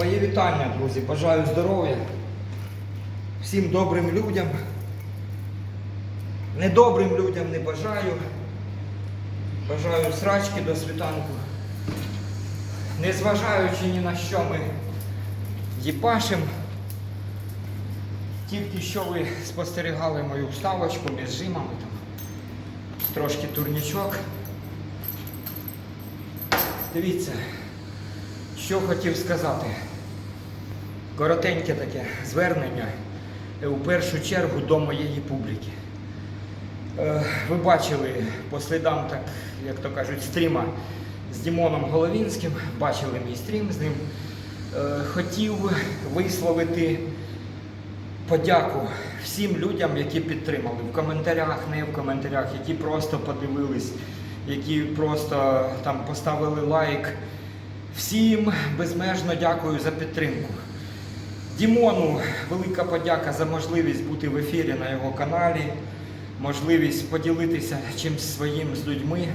Мої вітання, друзі. Бажаю здоров'я. Всім добрим людям. Недобрим людям не бажаю. Бажаю срачки до світанку. Незважаючи ні на що ми їпашим. Тільки що ви спостерігали мою вставочку між жимами, там, трошки турнічок. Дивіться, що хотів сказати. Коротеньке таке звернення е, у першу чергу до моєї публіки. Е, Ви бачили по слідам, так, як то кажуть, стріма з Дімоном Головінським, бачили мій стрім з ним. Е, Хотів висловити подяку всім людям, які підтримали в коментарях, не в коментарях, які просто подивились, які просто там поставили лайк. Всім безмежно дякую за підтримку. Дімону велика подяка за можливість бути в ефірі на його каналі, можливість поділитися чимось своїм з людьми.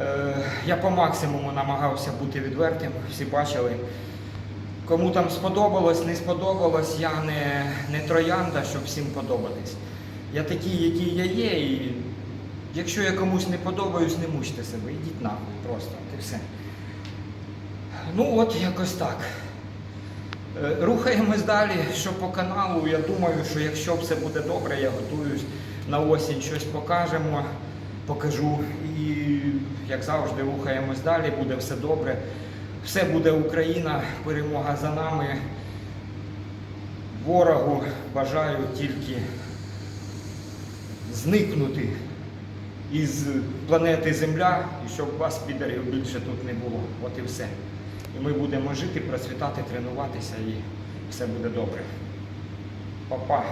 Е, Я по максимуму намагався бути відвертим, всі бачили. Кому там сподобалось, не сподобалось, я не, не троянда, щоб всім подобатись. Я такий, який я є, і якщо я комусь не подобаюсь, не мучте себе, ідіть нахуй просто, і все. Ну от якось так. Е, Рухаємось далі, що по каналу. Я думаю, що якщо все буде добре, я готуюсь на осінь щось покажемо, покажу. І як завжди, рухаємось далі, буде все добре. Все буде Україна, перемога за нами. Ворогу бажаю тільки зникнути із планети Земля, і щоб вас, підарів, більше тут не було. От і все. І ми будемо жити, процвітати, тренуватися, і все буде добре. Па-па.